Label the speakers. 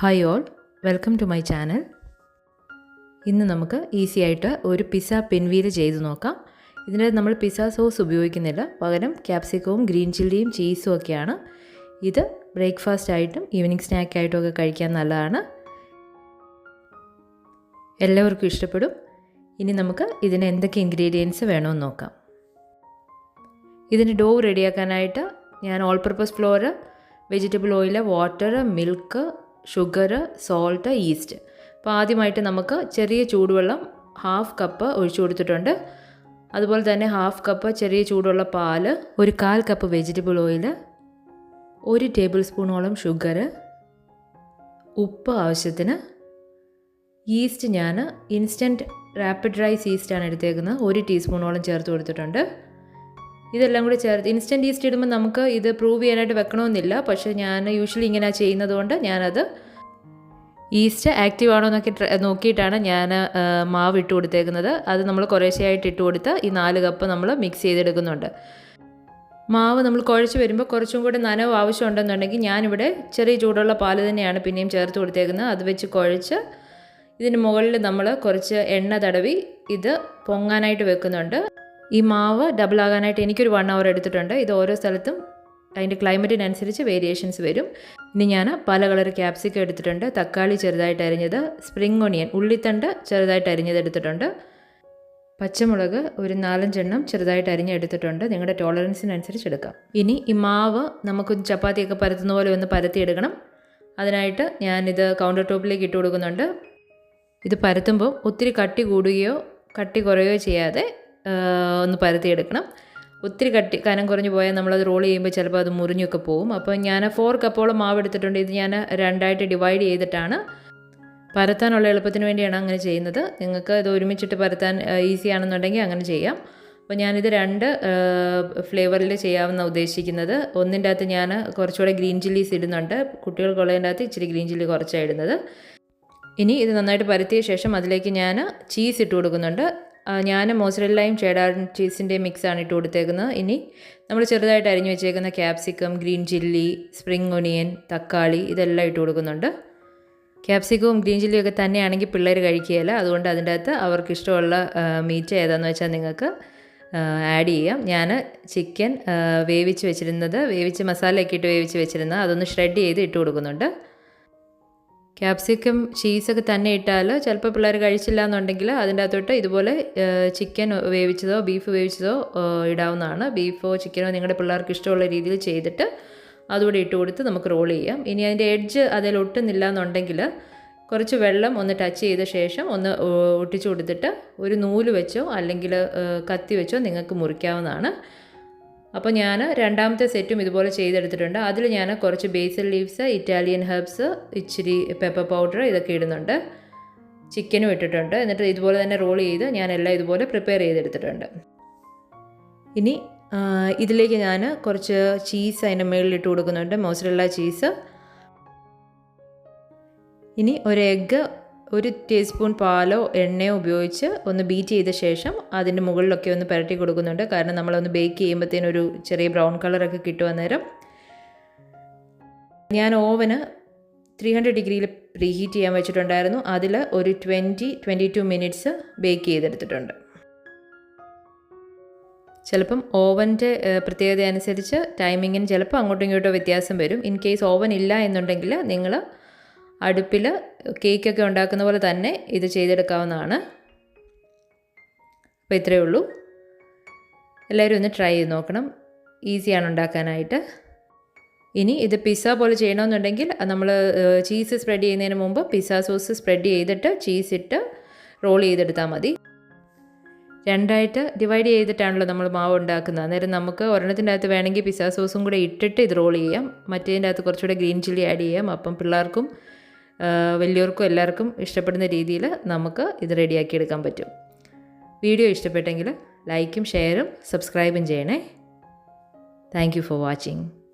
Speaker 1: Hi all welcome to my channel ഇന്ന് നമുക്ക് easy ആയിട്ട് ഒരു പിസ്സ പിൻവീൽ ചെയ്ത് നോക്കാം. ഇതിന് നമ്മൾ പിസ്സ സോസ് ഉപയോഗിക്കുന്നില്ല. പകരം ക്യാപ്സിക്കവും ഗ്രീൻ ചില്ലിയും ചീസും ഒക്കെയാണ്. ഇത് ബ്രേക്ക്ഫാസ്റ്റ് ആയിട്ടും ഈവനിങ് സ്നാക്ക് ആയിട്ടും ഒക്കെ കഴിക്കാൻ നല്ലതാണ്. എല്ലാവർക്കും ഇഷ്ടപ്പെടും. ഇനി നമുക്ക് ഇതിന് എന്തൊക്കെ ഇൻഗ്രീഡിയൻസ് വേണമെന്ന് നോക്കാം. ഇതിന് ഡോ റെഡിയാക്കാനായിട്ട് ഞാൻ all purpose flour vegetable oil water milk sugar salt yeast അപ്പോൾ ആദ്യമായിട്ട് നമുക്ക് ചെറിയ ചൂടുവെള്ളം ഹാഫ് കപ്പ് ഒഴിച്ചു കൊടുത്തിട്ടുണ്ട്. അതുപോലെ തന്നെ ഹാഫ് കപ്പ് ചെറിയ ചൂടുള്ള പാൽ ഒരു കാൽ കപ്പ് വെജിറ്റബിൾ ഓയിൽ ഒരു ടേബിൾ സ്പൂണോളം ഷുഗർ ഉപ്പ് ആവശ്യത്തിന്. ഈസ്റ്റ് ഞാൻ ഇൻസ്റ്റന്റ് റാപ്പിഡ് റൈസ് ഈസ്റ്റാണ് എടുത്തേക്കുന്നത്. ഒരു ടീസ്പൂണോളം ചേർത്ത് കൊടുത്തിട്ടുണ്ട്. ഇതെല്ലാം കൂടി ചേർത്ത് ഇൻസ്റ്റന്റ് ഈസ്റ്റ് ഇടുമ്പോൾ നമുക്ക് ഇത് പ്രൂവ് ചെയ്യാനായിട്ട് വെക്കണമെന്നില്ല പക്ഷേ ഞാൻ യൂഷ്വലി ഇങ്ങനെ ചെയ്യുന്നത് കൊണ്ട് ഞാനത് ഈസ്റ്റ് ആക്റ്റീവ് ആണോ എന്നൊക്കെ നോക്കിയിട്ടാണ് ഞാൻ മാവ് ഇട്ട് കൊടുത്തേക്കുന്നത്. അത് നമ്മൾ കുറേശ്ശെയായിട്ട് ഇട്ട് കൊടുത്ത് ഈ നാല് കപ്പ് നമ്മൾ മിക്സ് ചെയ്തെടുക്കുന്നുണ്ട്. മാവ് നമ്മൾ കുഴച്ച് വരുമ്പോൾ കുറച്ചും കൂടി നനവ് ആവശ്യമുണ്ടെന്നുണ്ടെങ്കിൽ ഞാനിവിടെ ചെറിയ ചൂടുള്ള പാൽ തന്നെയാണ് പിന്നെയും ചേർത്ത് കൊടുത്തേക്കുന്നത്. അത് വെച്ച് കുഴച്ച് ഇതിന് മുകളിൽ നമ്മൾ കുറച്ച് എണ്ണ തടവി ഇത് പൊങ്ങാനായിട്ട് വെക്കുന്നുണ്ട്. ഈ മാവ് ഡബിൾ ആകാനായിട്ട് എനിക്കൊരു വൺ അവർ എടുത്തിട്ടുണ്ട്. ഇത് ഓരോ സ്ഥലത്തും അതിന്റെ ക്ലൈമറ്റിനനുസരിച്ച് വേരിയേഷൻസ് വരും. ഇനി ഞാൻ പല കളർ ക്യാപ്സിക്കം എടുത്തിട്ടുണ്ട്. തക്കാളി ചെറുതായിട്ട് അരിഞ്ഞത് സ്പ്രിംഗ് ഒണിയൻ ഉള്ളിത്തണ്ട് ചെറുതായിട്ട് അരിഞ്ഞത് എടുത്തിട്ടുണ്ട്. പച്ചമുളക് ഒരു നാലഞ്ചെണ്ണം ചെറുതായിട്ട് അരിഞ്ഞെടുത്തിട്ടുണ്ട് നിങ്ങളുടെ ടോളറൻസിനനുസരിച്ച് എടുക്കാം. ഇനി ഈ മാവ് നമുക്ക് ചപ്പാത്തിയൊക്കെ പരത്തുന്ന പോലെ ഒന്ന് പരത്തിയെടുക്കണം. അതിനായിട്ട് ഞാനിത് കൗണ്ടർ ടോപ്പിലേക്ക് ഇട്ട് കൊടുക്കുന്നുണ്ട്. ഇത് പരത്തുമ്പോൾ ഒത്തിരി കട്ടി കൂടുകയോ കട്ടി കുറയുകയോ ചെയ്യാതെ ഒന്ന് പരത്തിയെടുക്കണം. ഒത്തിരി കട്ടി കനം കുറഞ്ഞു പോയാൽ നമ്മളത് റോൾ ചെയ്യുമ്പോൾ ചിലപ്പോൾ അത് മുറിഞ്ഞൊക്കെ പോകും അപ്പോൾ ഞാൻ ഫോർ കപ്പോളം മാവ് എടുത്തിട്ടുണ്ട്. ഇത് ഞാൻ രണ്ടായിട്ട് ഡിവൈഡ് ചെയ്തിട്ടാണ് പരത്താനുള്ള എളുപ്പത്തിന് വേണ്ടിയാണ് അങ്ങനെ ചെയ്യുന്നത്. നിങ്ങൾക്ക് ഇത് ഒരുമിച്ചിട്ട് പരത്താൻ ഈസി ആണെന്നുണ്ടെങ്കിൽ അങ്ങനെ ചെയ്യാം. അപ്പോൾ ഞാനിത് രണ്ട് ഫ്ലേവറിൽ ചെയ്യാമെന്ന് ഉദ്ദേശിക്കുന്നത്. ഒന്നിന്റെ അകത്ത് ഞാൻ കുറച്ചുകൂടെ ഗ്രീൻ ചില്ലീസ് ഇടുന്നുണ്ട്. കുട്ടികൾക്കുള്ളതിന്റെ അകത്ത് ഇച്ചിരി ഗ്രീൻ ചില്ലി കുറച്ചാണ് ഇടുന്നത്. ഇനി ഇത് നന്നായിട്ട് പരത്തിയ ശേഷം അതിലേക്ക് ഞാൻ ചീസ് ഇട്ട് കൊടുക്കുന്നുണ്ട്. ഞാൻ മോസറെല്ലയും ചേഡാർ ചീസിന്റെ മിക്സാണ് ഇട്ട് കൊടുത്തേക്കുന്നത്. ഇനി നമ്മൾ ചെറുതായിട്ട് അരിഞ്ഞു വെച്ചേക്കുന്ന capsicum green chilli spring onion തക്കാളി ഇതെല്ലാം ഇട്ട് കൊടുക്കുന്നുണ്ട്. ക്യാപ്സിക്കവും ഗ്രീൻ ചില്ലിയും ഒക്കെ തന്നെയാണെങ്കിൽ പിള്ളേർ കഴിക്കുകയില്ല. അതുകൊണ്ട് അതിന്റെ അകത്ത് അവർക്ക് ഇഷ്ടമുള്ള മീറ്റ് ഏതാണെന്ന് വെച്ചാൽ നിങ്ങൾക്ക് ആഡ് ചെയ്യാം. ഞാൻ ചിക്കൻ വേവിച്ച് വെച്ചിരുന്നത് വേവിച്ച് മസാലയൊക്കെ ഇട്ട് വേവിച്ച് വെച്ചിരുന്നത് അതൊന്ന് ഷ്രെഡ് ചെയ്ത് ഇട്ട് കൊടുക്കുന്നുണ്ട്. ക്യാപ്സിക്കം ചീസൊക്കെ തന്നെ ഇട്ടാൽ ചിലപ്പോൾ പിള്ളേർ കഴിച്ചില്ല എന്നുണ്ടെങ്കിൽ അതിന്റെ അകത്തോട്ട് ഇതുപോലെ ചിക്കൻ വേവിച്ചതോ ബീഫ് വേവിച്ചതോ ഇടാവുന്നതാണ്. ബീഫോ ചിക്കനോ നിങ്ങളുടെ പിള്ളേർക്ക് ഇഷ്ടമുള്ള രീതിയിൽ ചെയ്തിട്ട് അതുകൂടി ഇട്ട് കൊടുത്ത് നമുക്ക് റോൾ ചെയ്യാം. ഇനി അതിന്റെ എഡ്ജ് അതിൽ ഒട്ടുന്നില്ല എന്നുണ്ടെങ്കിൽ കുറച്ച് വെള്ളം ഒന്ന് ടച്ച് ചെയ്ത ശേഷം ഒന്ന് ഒട്ടിച്ചു കൊടുത്തിട്ട് ഒരു നൂൽ വെച്ചോ അല്ലെങ്കിൽ കത്തി വെച്ചോ നിങ്ങൾക്ക് മുറിക്കാവുന്നതാണ്. അപ്പോൾ ഞാൻ രണ്ടാമത്തെ സെറ്റും ഇതുപോലെ ചെയ്തെടുത്തിട്ടുണ്ട്. അതിൽ ഞാൻ കുറച്ച് ബേസൽ ലീവ്സ് ഇറ്റാലിയൻ ഹെർബ്സ് ഇച്ചിരി പെപ്പർ പൗഡർ ഇതൊക്കെ ഇടുന്നുണ്ട്. ചിക്കനും ഇട്ടിട്ടുണ്ട്. എന്നിട്ട് ഇതുപോലെ തന്നെ റോൾ ചെയ്ത് ഞാൻ എല്ലാം ഇതുപോലെ പ്രിപ്പയർ ചെയ്തെടുത്തിട്ടുണ്ട്. ഇനി ഇതിലേക്ക് ഞാൻ കുറച്ച് ചീസ് അതിന്റെ മുകളിൽ ഇട്ട് കൊടുക്കുന്നുണ്ട്. മോസറല്ല ചീസ് ഇനി ഒരു എഗ്ഗ് ഒരു ടീസ്പൂൺ പാലോ എണ്ണയോ ഉപയോഗിച്ച് ഒന്ന് ബീറ്റ് ചെയ്ത ശേഷം അതിന്റെ മുകളിലൊക്കെ ഒന്ന് പുരട്ടി കൊടുക്കുന്നുണ്ട്. കാരണം നമ്മളൊന്ന് ബേക്ക് ചെയ്യുമ്പോഴത്തേനും ഒരു ചെറിയ ബ്രൗൺ കളറൊക്കെ കിട്ടുവാൻ നേരം ഞാൻ ഓവന് ത്രീ ഹൺഡ്രഡ് ഡിഗ്രിയിൽ പ്രീഹീറ്റ് ചെയ്യാൻ വെച്ചിട്ടുണ്ടായിരുന്നു. അതിൽ ഒരു twenty twenty two minutes bake ചെയ്തെടുത്തിട്ടുണ്ട്. ചിലപ്പം ഓവന്റെ പ്രത്യേകത അനുസരിച്ച് ടൈമിങ്ങിന് ചിലപ്പോൾ അങ്ങോട്ടും ഇങ്ങോട്ടോ വ്യത്യാസം വരും. ഇൻ കേസ് ഓവൻ ഇല്ല എന്നുണ്ടെങ്കിൽ നിങ്ങൾ അടുപ്പിൽ കേക്കൊക്കെ ഉണ്ടാക്കുന്ന പോലെ തന്നെ ഇത് ചെയ്തെടുക്കാവുന്നതാണ്. അപ്പോൾ ഇത്രയേ ഉള്ളൂ. എല്ലാവരും ഒന്ന് ട്രൈ ചെയ്ത് നോക്കണം. ഈസിയാണ് ഉണ്ടാക്കാനായിട്ട്. ഇനി ഇത് പിസ്സ പോലെ ചെയ്യണമെന്നുണ്ടെങ്കിൽ നമ്മൾ ചീസ് സ്പ്രെഡ് ചെയ്യുന്നതിന് മുമ്പ് പിസ്സ സോസ് സ്പ്രെഡ് ചെയ്തിട്ട് ചീസ് ഇട്ട് റോൾ ചെയ്തെടുത്താൽ മതി. രണ്ടായിട്ട് ഡിവൈഡ് ചെയ്തിട്ടാണല്ലോ നമ്മൾ മാവ് ഉണ്ടാക്കുന്നത്. അന്നേരം നമുക്ക് ഒരെണ്ണത്തിന്റെ അകത്ത് വേണമെങ്കിൽ പിസ്സ സോസും കൂടെ ഇട്ടിട്ട് ഇത് റോൾ ചെയ്യാം. മറ്റേതിന്റെ അകത്ത് കുറച്ചുകൂടെ ഗ്രീൻ ചില്ലി ആഡ് ചെയ്യാം. അപ്പം പിള്ളേർക്കും വലിയവർക്കും എല്ലാവർക്കും ഇഷ്ടപ്പെടുന്ന രീതിയിൽ നമുക്ക് ഇത് റെഡിയാക്കി എടുക്കാൻ പറ്റും. വീഡിയോ ഇഷ്ടപ്പെട്ടെങ്കിൽ ലൈക്കും ഷെയറും സബ്സ്ക്രൈബും ചെയ്യണേ. Thank for watching